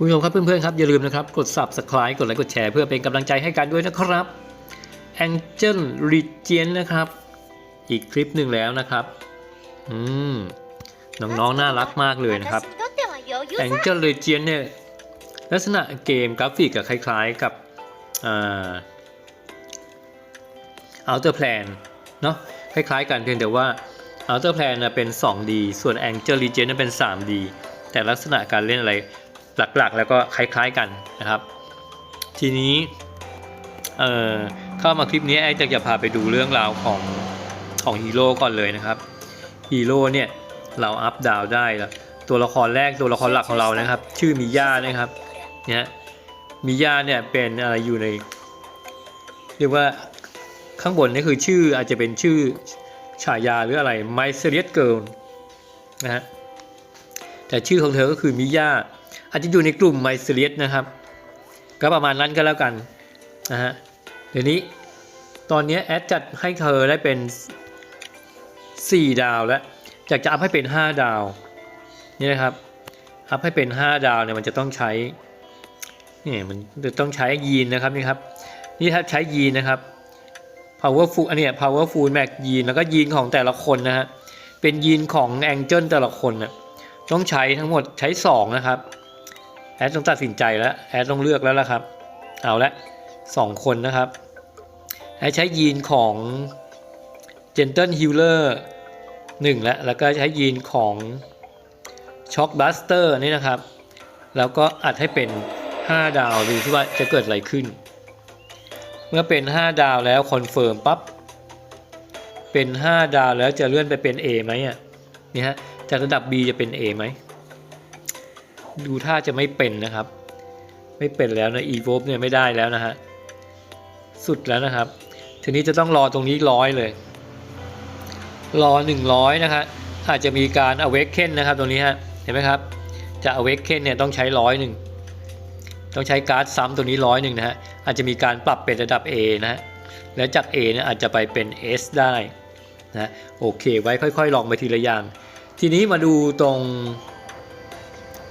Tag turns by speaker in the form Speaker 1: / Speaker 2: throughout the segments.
Speaker 1: คุณผู้ชมครับเพื่อนๆครับอย่าลืมนะครับกด subscribe กดไลค์กดแชร์เพื่อเป็นกำลังใจให้กันด้วยนะครับ Angel Regent นะครับ อีกคลิปหนึ่งแล้วนะครับ อืมน้องๆน่ารักมากเลยนะครับ Angel Regent เนี่ยลักษณะเกมกราฟิกกับคล้ายๆกับอ่า Outer Plan เนาะคล้ายๆกันเพียงแต่ว่า Outer Plan เป็น 2D ส่วน Angel Regent เป็น 3D แต่ลักษณะการเล่นอะไร หลักๆ แล้วก็คล้ายๆกันนะครับ ทีนี้เเข้ามาคลิปนี้แอดจะจะพาไปดูเรื่องราวของของฮีโร่ก่อนเลยนะครับฮีโร่เนี่ยเราอัพดาวได้แล้วตัวละครแรกตัวละครหลักของเรานะครับ ชื่อมิย่านะครับเนี่ยมิย่าเนี่ยเป็นอะไรอยู่ใน เรียกว่าข้างบนนี่คือชื่ออาจจะเป็นชื่อฉายาหรืออะไร My Serious Girl นะฮะแต่ชื่อของเธอก็คือมิย่า อาจจะอยู่ในกลุ่ม My Serious นะครับ ก็ประมาณนั้นก็แล้วกันนะฮะเดี๋ยวนี้ตอนนี้แอดจัดให้เธอได้เป็น 4 ดาวแล้วอยากจะอัพให้เป็น 5 ดาวนี่นะครับอัพให้เป็น 5 ดาวเนี่ยมันจะต้องใช้นี่มันจะต้องใช้ยีนนะครับนี่ครับนี่ถ้าใช้ยีนนะครับ powerful อันนี้ powerful max ยีนแล้วก็ยีนของแต่ละคนนะฮะเป็นยีนของ Angel แต่ละคนนะต้องใช้ทั้งหมดใช้ 2 นะครับ แอดต้องตัดสินใจแล้วแอดต้องเลือกแล้วละครับ เอาละสองคนนะครับแอดใช้ยีนของ Gentle Healer 1แล้วแล้วก็ใช้ยีนของ Shock Buster นี่นะครับ แล้วก็อัดให้เป็น 5 ดาวดูที่ว่าจะเกิดอะไรขึ้น เมื่อเป็น 5 ดาวแล้วคอนเฟิร์มปั๊บเป็น 5 ดาวแล้วจะเลื่อนไปเป็น A ไหมอะนี่ฮะจากระดับ B จะเป็น A ไหม ดูท่าจะไม่เป็นนะครับ ไม่เป็นแล้วนะ e v o l v e เนี่ยไม่ได้แล้วนะฮะสุดแล้วนะครับ ทีนี้จะต้องรอตรงนี้ร้อยเลย รอ 100 นะครับอาจจะมีการ awaken นะครับตรงนี้ฮะเห็นไหมครับ จะ awaken เนี่ยต้องใช้ร้อยหนึ่งต้องใช้การ์ดซ้ำตัวนี้ร้อยหนึ่งนะฮะอาจจะมีการปรับเป็นระดับ A นะฮะแล้วจาก A เนี่ยอาจจะไปเป็น S ได้นะโอเค ไว้ค่อยๆ ลองไปทีละอย่าง ทีนี้มาดูตรง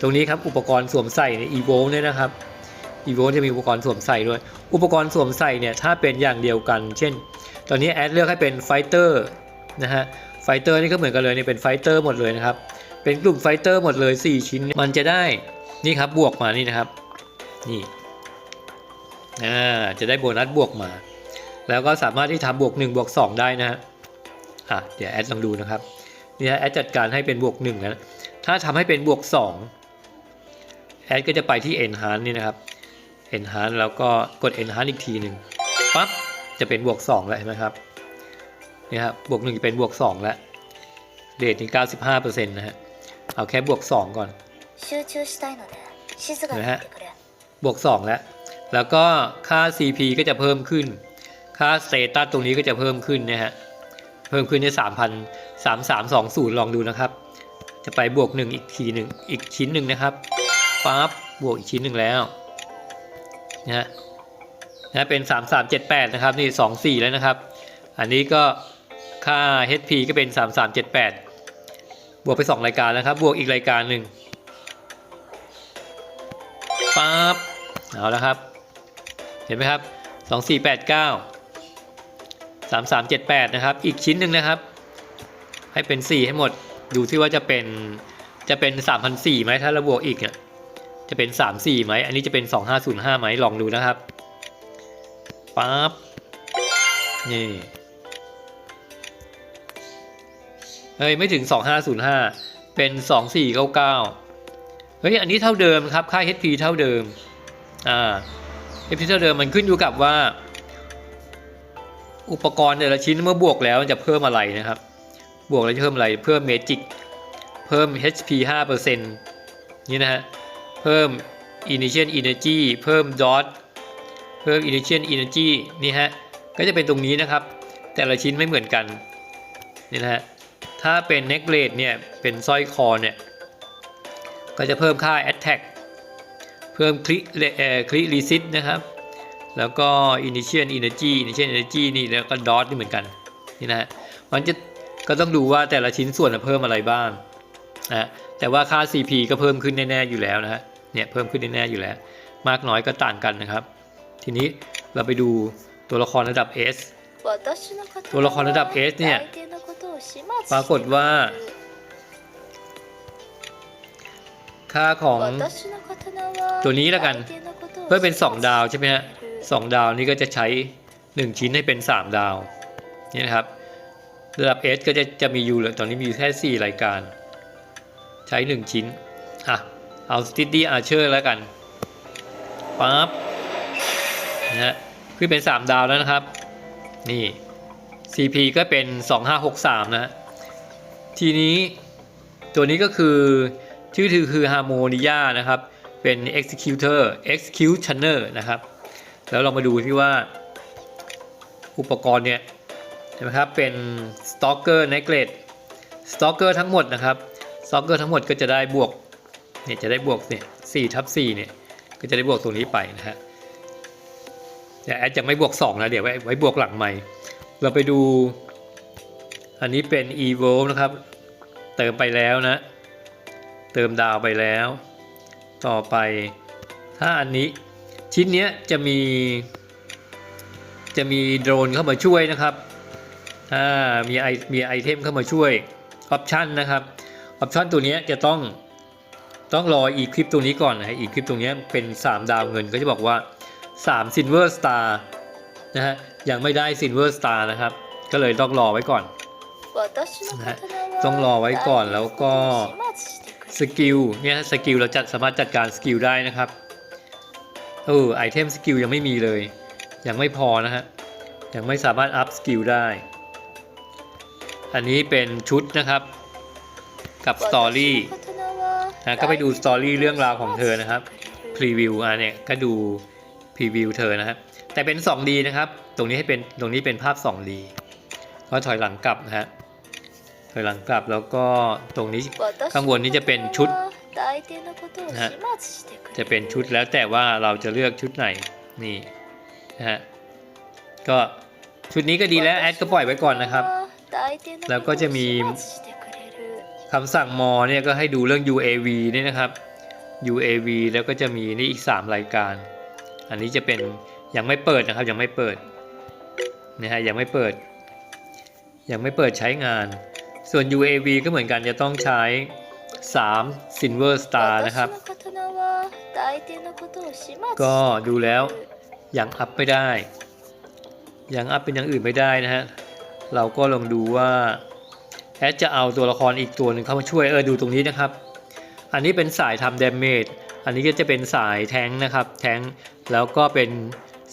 Speaker 1: ตรงนี้ครับอุปกรณ์สวมใส่ใน evo เนี่ยนะครับ evo จะมีอุปกรณ์สวมใส่ด้วย อุปกรณ์สวมใส่เนี่ยถ้าเป็นอย่างเดียวกัน เช่น ตอนนี้แอดเลือกให้เป็นไฟเตอร์นะฮะไฟเตอร์นี่ก็เหมือนกันเลยเนี่ยเป็นไฟเตอร์หมดเลยนะครับเป็นกลุ่มไฟเตอร์หมดเลย 4 ชิ้น มันจะได้นี่ครับบวกมานี่นะครับนี่อ่าจะได้โบนัสบวกมา แล้วก็สามารถที่ทำบวก1บวก2ได้นะฮะอะเดี๋ยวแอดลองดูนะครับนี่ฮะแอดจัดการให้เป็นบวก1นะถ้าทำให้เป็นบวก2 แอดก็จะไปที่ enhance นี่นะครับ enhance แล้วก็กด enhance อีกทีหนึ่งปั๊บจะเป็นบวก2แล้วเห็นไหมครับนี่ครับบวก1จะเป็นบวก2แล้วเรทถึง95%นะฮะเอาแค่บวก 2 ก่อน
Speaker 2: นะฮะ
Speaker 1: บวก 2 แล้ว แล้วก็ค่า CP ก็จะเพิ่มขึ้น ค่าสเตตัสตรงนี้ก็จะเพิ่มขึ้นนะฮะเพิ่มขึ้นใน3,000 3320 ลองดูนะครับ จะไปบวก 1 อีกทีหนึ่งอีกชิ้นหนึ่งนะครับ ปั๊บบวกอีกชิ้นหนึ่งแล้วนะฮะนะเป็น 3378 นะครับ นี่ 24 แล้วนะครับ อันนี้ก็ค่า HP ก็เป็น 3378 บวกไป 2 รายการแล้วครับ บวกอีกรายการหนึ่งปั๊บเอาแล้วครับ เห็นไหมครับ 2489 3378 นะครับ อีกชิ้นหนึ่งนะครับ ให้เป็น 4 ให้หมด ดูที่ว่าจะเป็นจะเป็น 3,004ไหมถ้าเราบวกอีกเนี่ย จะเป็น 34ไหมอันนี้จะเป็น 2505ไหมลองดูนะครับปั๊บนี่เฮ้ยไม่ถึง 2505 เป็น 2499 เฮ้ยอันนี้เท่าเดิมครับ ค่า HP เท่าเดิม อ่า HP เท่าเดิมมันขึ้นอยู่กับว่า อุปกรณ์แต่ละชิ้นเมื่อบวกแล้วมันจะเพิ่มอะไรนะครับ บวกแล้วจะเพิ่มอะไร เพิ่มเมจิก เพิ่ม HP 5%นี่นะฮะ เพิ่ม Initial Energy เพิ่ม Dot เพิ่ม Initial Energy นี่ฮะ ก็จะเป็นตรงนี้นะครับ แต่ละชิ้นไม่เหมือนกัน นี่นะฮะ ถ้าเป็น Necklace เนี่ย เป็นสร้อยคอเนี่ย ก็จะเพิ่มค่า Attack เพิ่มคลิเอ่อคลิ Resist นะครับ แล้วก็ Initial Energy Initial Energy นี่แล้วก็ Dot นี่เหมือนกัน นี่นะฮะ มันจะก็ต้องดูว่าแต่ละชิ้นส่วนเพิ่มอะไรบ้างนะ แต่ว่าค่า CP ก็เพิ่มขึ้นแน่ๆอยู่แล้วนะฮะ เนี่ยเพิ่มขึ้นแน่ๆอยู่แล้ว มากน้อยก็ต่างกันนะครับ ทีนี้เราไปดูตัวละครระดับ S ตัวละครระดับ S เนี่ย ปรากฏว่า ค่าของตัวนี้แล้วกัน เพื่อเป็น 2 ดาวใช่ไหมฮะสดาวนี้ก็จะใช้ 1 ชิ้นให้เป็น 3 ดาว นี่นะครับ ระดับ S ก็จะจะมีอยู่ตอนนี้มีอยู่แค่ 4 รายการ ใช้ 1 ชิ้น อะ เอา Steady Archer แล้วกันปั๊บนะฮะขึ้นเป็น 3 ดาวแล้วนะครับ นี่ CP ก็เป็น 2563นะฮะทีนี้ตัวนี้ก็คือ ชื่อถือคือ Harmonia นะครับ เป็น Executor Executioner นะครับ แล้วเรามาดูที่ว่าอุปกรณ์เนี่ยเห็นไหมครับเป็น Stalker Necklace Stalker ทั้งหมดนะครับ Stalker ทั้งหมดก็จะได้บวกเนี่ยจะได้บวกเนี่ย4ทับ4เนี่ยก็จะได้บวกตรงนี้ไปนะฮะแต่แอดจะไม่บวก2นะเดี๋ยวไว้ไว้บวกหลังใหม่ เราไปดู อันนี้เป็น Evo นะครับ เติมไปแล้วนะ เติมดาวไปแล้ว ต่อไปถ้าอันนี้ชิ้นเนี้ยจะมี จะมีโดรนเข้ามาช่วยนะครับถ้ามีไอมีไอเทมเข้ามาช่วยออปชันนะครับ ออปชันตัวนี้จะต้องต้องรออีคลิปตรงนี้ก่อนนะฮะอีคลิปตรงนี้เป็น 3 ดาวเงินก็จะบอกว่า3 Silver Star นะฮะยังไม่ได้ Silver Star นะครับ ก็เลยต้องรอไว้ก่อน
Speaker 2: นะ
Speaker 1: ต้องรอไว้ก่อนแล้วก็สกิลเนี่ยสกิลเราจัดสามารถจัดการสกิลได้นะครับเออไอเทมสกิลยังไม่มีเลย ยังไม่พอนะฮะยังไม่สามารถอัพสกิลได้ อันนี้เป็นชุดนะครับ กับสตอรี่นะก็ไปดูสตอรี่เรื่องราวของเธอนะครับพรีวิวอันเนี้ยก็ดูพรีวิวเธอนะครับแต่เป็น 2D นะครับ ตรงนี้ให้เป็นตรงนี้เป็นภาพ 2D ก็ถอยหลังกลับนะฮะถอยหลังกลับแล้วก็ตรงนี้ข้างบนนี้จะเป็นชุด
Speaker 2: นะฮะ
Speaker 1: จะเป็นชุดแล้วแต่ว่าเราจะเลือกชุดไหนนี่นะฮะก็ชุดนี้ก็ดีแล้วแอดก็ปล่อยไว้ก่อนนะครับ แล้วก็จะมี คำสั่งมอเนี่ยก็ให้ดูเรื่อง UAV นี่นะครับ UAV แล้วก็จะมีนี่อีก 3 รายการ อันนี้จะเป็นยังไม่เปิดนะครับยังไม่เปิดนะฮะยังไม่เปิด ยังไม่เปิดใช้งาน ส่วน UAV ก็เหมือนกันจะต้องใช้ 3 Silver Star นะครับ ก็ดูแล้วยังอัพไม่ได้ ยังอัพเป็นอย่างอื่นไม่ได้นะฮะ เราก็ลองดูว่า แอดจะเอาตัวละครอีกตัวหนึ่งเข้ามาช่วยเออดูตรงนี้นะครับ อันนี้เป็นสายทำ damage อันนี้ก็จะเป็นสายแทงค์นะครับแทงค์แล้วก็เป็น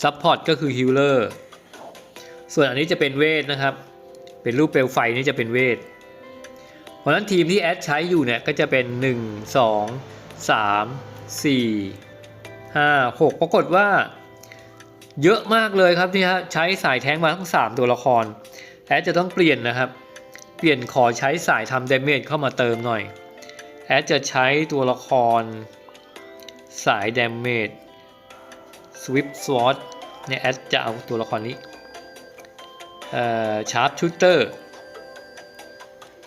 Speaker 1: ซัพพอร์ตก็คือฮิลเลอร์ส่วนอันนี้จะเป็นเวทนะครับ เป็นรูปเปลวไฟนี่จะเป็นเวทเพราะฉะนั้นทีมที่แอดใช้อยู่เนี่ยก็จะเป็น 1 2 3 4 5 6 ปรากฏว่าเยอะมากเลยครับที่ฮะใช้สายแท้งมาทั้ง 3 ตัวละคร แอดจะต้องเปลี่ยนนะครับ เปลี่ยนขอใช้สายทำเดเมจเข้ามาเติมหน่อย แอดจะใช้ตัวละคร สายเดเมจสวิปสวอตเนี่ยแอดจะเอาตัวละครนี้เอ่อชาร์ปชูเตอร์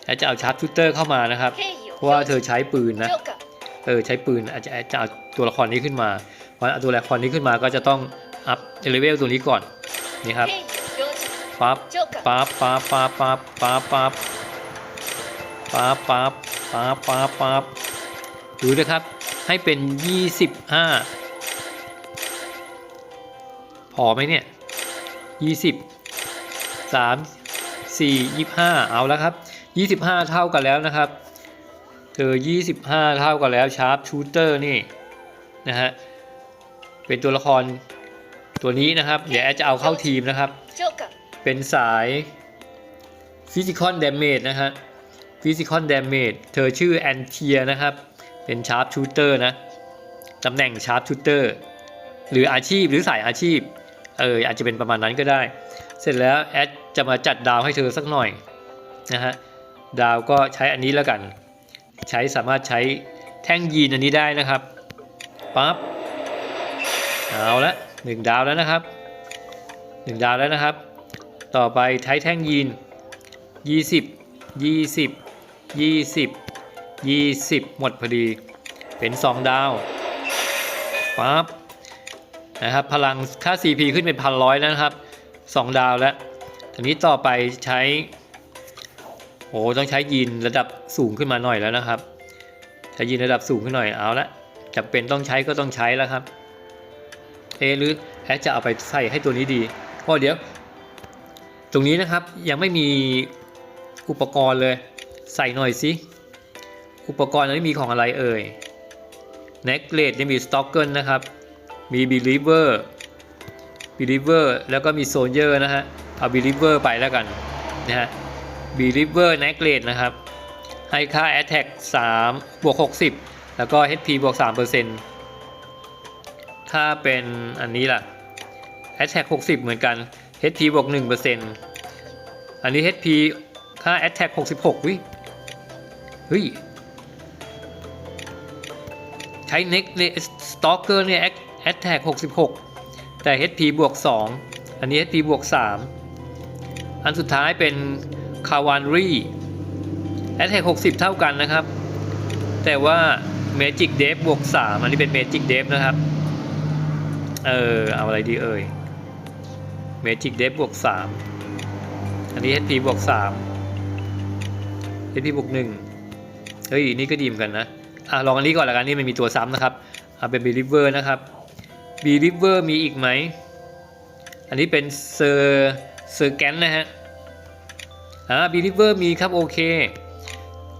Speaker 1: แอดจะเอาชาร์ปชูเตอร์เข้ามานะครับ เพราะว่าเธอใช้ปืนนะเออใช้ปืนอาจจะอาจจะเอาตัวละครนี้ขึ้นมาเพราะเอาตัวละครนี้ขึ้นมาก็จะต้องอัพเลเวลตัวนี้ก่อนนี่ครับ ปั๊บปั๊บปั๊บปั๊บปั๊บปั๊บปั๊บปั๊บปั๊บปั๊บปั๊บปั๊บดูนะครับ ให้เป็น 25 พอไหมเนี่ย 20 3 4 25 เอาแล้วครับ 25 เท่ากันแล้วนะครับ เธอ 25 เท่ากันแล้วชาร์ปชูเตอร์นี่นะฮะ เป็นตัวละครตัวนี้นะครับ เดี๋ยวแอดจะเอาเข้าทีมนะครับ เป็นสายฟิสิคอน d ด m a g e นะฮะฟิสิคอน d ด m a g e เธอชื่อแอนเทียนะครับ เป็นชาร์ปชูเตอร์นะ ตำแหน่งชาร์ปชูเตอร์หรืออาชีพหรือสายอาชีพ เอออาจจะเป็นประมาณนั้นก็ได้ เสร็จแล้วแอดจะมาจัดดาวให้เธอสักหน่อยนะฮะ ดาวก็ใช้อันนี้แล้วกัน ใช้สามารถใช้แท่งยีนอันนี้ได้นะครับ ปั๊บ เอาละหนึ่งดาวแล้วนะครับหนึ่งดาวแล้วนะครับ ต่อไปใช้แท่งยีน 20 20 20 20 หมดพอดี เป็น 2 ดาวปั๊บนะครับพลังค่า CP ขึ้นเป็นพันร้อยแล้วนะครับ 2 ดาวแล้วทีนี้ต่อไปใช้โอ้ต้องใช้ยีนระดับสูงขึ้นมาหน่อยแล้วนะครับ ใช้ยีนระดับสูงขึ้นหน่อยเอาละจำเป็นต้องใช้ก็ต้องใช้แล้วครับเอหรือแอดจะเอาไปใส่ให้ตัวนี้ดีเพราะเดี๋ยว ตรงนี้นะครับยังไม่มีอุปกรณ์เลย ใส่หน่อยสิอุปกรณ์นี้มีของอะไรเอ่ย n e c k l a c e ยังมี s t o c k e r นะครับ มี Believer Believer แล้วก็มี Soldier นะฮะ เอา Believer ไปแล้วกันนะฮะ Believer n e c k l a c e นะครับ ให้ค่า Attack 3บวก60 แล้วก็ HP บวก3%ถ้าเป็นอันนี้ล่ะ Attack 60 เหมือนกัน HP บวก1%อันนี้ HP ค่า Attack 66 วิเฮ้ย ใช้ Next Stalker เนี่ย Attack 66 แต่ HP บวก 2 อันนี้ HP บวก 3 อันสุดท้ายเป็น Cavalry Attack 60 เท่ากันนะครับ แต่ว่า Magic d e v บวก 3 อันนี้เป็น Magic d e v นะครับ เออ เอาอะไรดีเอ่ย Magic d e v บวก3อันนี้ HP บวก3 HP บวก1เฮ้ย นี่ก็ดีมกันนะ อะ ลองอันนี้ก่อนละกัน นี่มันมีตัวซ้ำนะครับเอาเป็น believer นะครับ believer มีอีกไหม อันนี้เป็นเซอร์เซอร์แกนนะฮะ อ่า believer มีครับ โอเค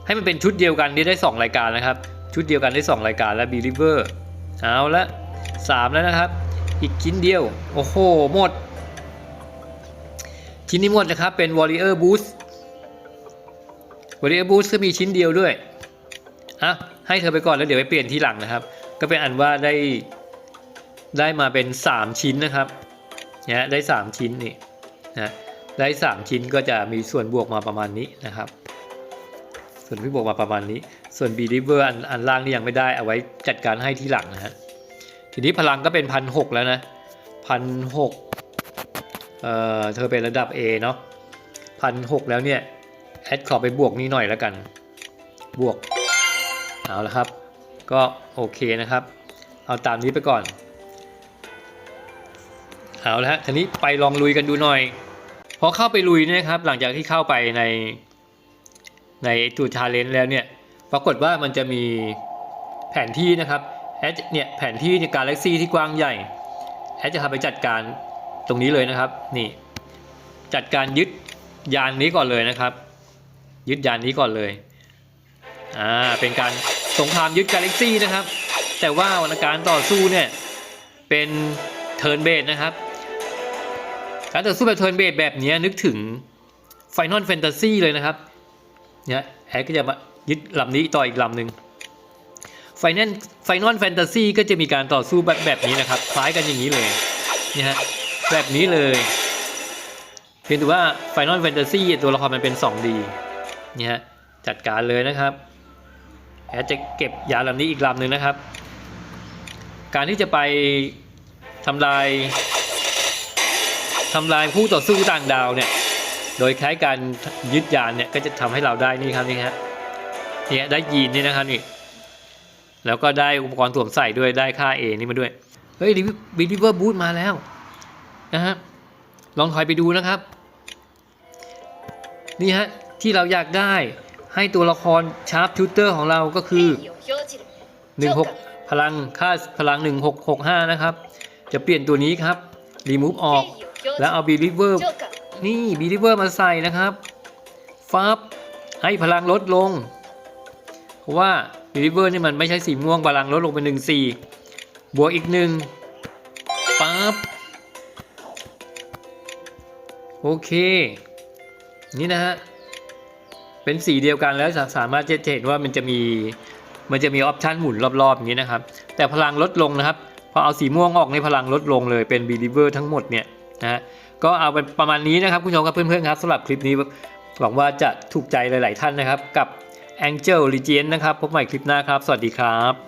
Speaker 1: ให้มันเป็นชุดเดียวกันนี่ได้ 2 รายการนะครับ ชุดเดียวกันได้ 2 รายการแล้ว believer เอาละ3แล้วนะครับ อีกชิ้นเดียว โอ้โห หมด ชิ้นนี้หมดนะครับ เป็น warrior boost warrior boost ก็มีชิ้นเดียวด้วยอะให้เธอไปก่อนแล้วเดี๋ยวไปเปลี่ยนทีหลังนะครับ ก็เป็นอันว่าได้ได้มาเป็น 3 ชิ้นนะครับเนี่ยได้ 3 ชิ้นนี่นะได้ 3 ชิ้นก็จะมีส่วนบวกมาประมาณนี้นะครับ ส่วนที่บวกมาประมาณนี้ ส่วน b d i v e r อันอันล่างนี่ยังไม่ได้เอาไว้จัดการให้ทีหลังนะฮะทีนี้พลังก็เป็นพันหแล้วนะพันห เอ่อเธอเป็นระดับ A เนาะพันหแล้วเนี่ยแอดขอไปบวกนี้หน่อยแล้วกัน บวก เอาละครับ ก็โอเคนะครับ เอาตามนี้ไปก่อน เอาละฮะทีนี้ไปลองลุยกันดูหน่อย พอเข้าไปลุยเนี่ยครับ หลังจากที่เข้าไปในในตัวชาเลนจ์แล้วเนี่ย ปรากฏว่ามันจะมีแผนที่นะครับแอดเนี่ยแผนที่ในกาแล็กซีที่กว้างใหญ่แอดจะทำไปจัดการ ตรงนี้เลยนะครับ นี่จัดการยึดยานนี้ก่อนเลยนะครับ ยึดยานนี้ก่อนเลยอ่าเป็นการสงครามยึดกาแล็กซี่นะครับ แต่ว่าวันการต่อสู้เนี่ยเป็นเทิร์นเบสนะครับ การต่อสู้แบบเทิร์นเบสแบบนี้นึกถึง Final Fantasy เลยนะครับเนี่ยแอดก็จะมายึดลำนี้ต่ออีกลำหนึ่ง Final Final Fantasy ก็จะมีการต่อสู้แบบแบบนี้นะครับ คล้ายกันอย่างนี้เลยนี่ฮะ แบบนี้เลย เพียงแต่ว่า Final Fantasy ตัวละครมันเป็น 2D เนี่ยฮะจัดการเลยนะครับแอดจะเก็บยาลำนี้อีกลำหนึ่งนะครับ การที่จะไปทำลายทำลายผู้ต่อสู้ต่างดาวเนี่ย โดยใช้การยึดยานเนี่ยก็จะทำให้เราได้นี่ครับนี่ฮะเนี่ยได้ยีนนี่นะครับนี่แล้วก็ได้อุปกรณ์สวมใส่ด้วยได้ค่า A นี่มาด้วย เฮ้ยบิลิเวอร์บูทมาแล้ว นะฮะลองถอยไปดูนะครับ นี่ฮะที่เราอยากได้ให้ตัวละครชาร์ปทิวเตอร์ของเราก็คือ 16 พลังค่าพลัง 1665 นะครับ จะเปลี่ยนตัวนี้ครับรีมูฟออก แล้วเอาบี
Speaker 2: ลิเวอร์
Speaker 1: นี่บีลิเวอร์มาใส่นะครับฟับให้พลังลดลง เพราะว่าบีลิเวอร์นี่มันไม่ใช่สีม่วงพลังลดลงเป็น1 4บวกอีกหนึ่งปั๊บ โอเค นี่นะฮะ เป็นสีเดียวกันแล้วสามารถจะเห็นว่ามันจะมีมันจะมีออปชันหมุนรอบๆอย่างนี้นะครับ แต่พลังลดลงนะครับ พอเอาสีม่วงออกในพลังลดลงเลยเป็น believer ทั้งหมดเนี่ยนะฮะ ก็เอาเป็นประมาณนี้นะครับคุณผู้ชมครับเพื่อนๆครับสำหรับคลิปนี้หวังว่าจะถูกใจหลาย ๆ ท่านนะครับ กับ Angel Legend นะครับ พบใหม่คลิปหน้าครับ สวัสดีครับ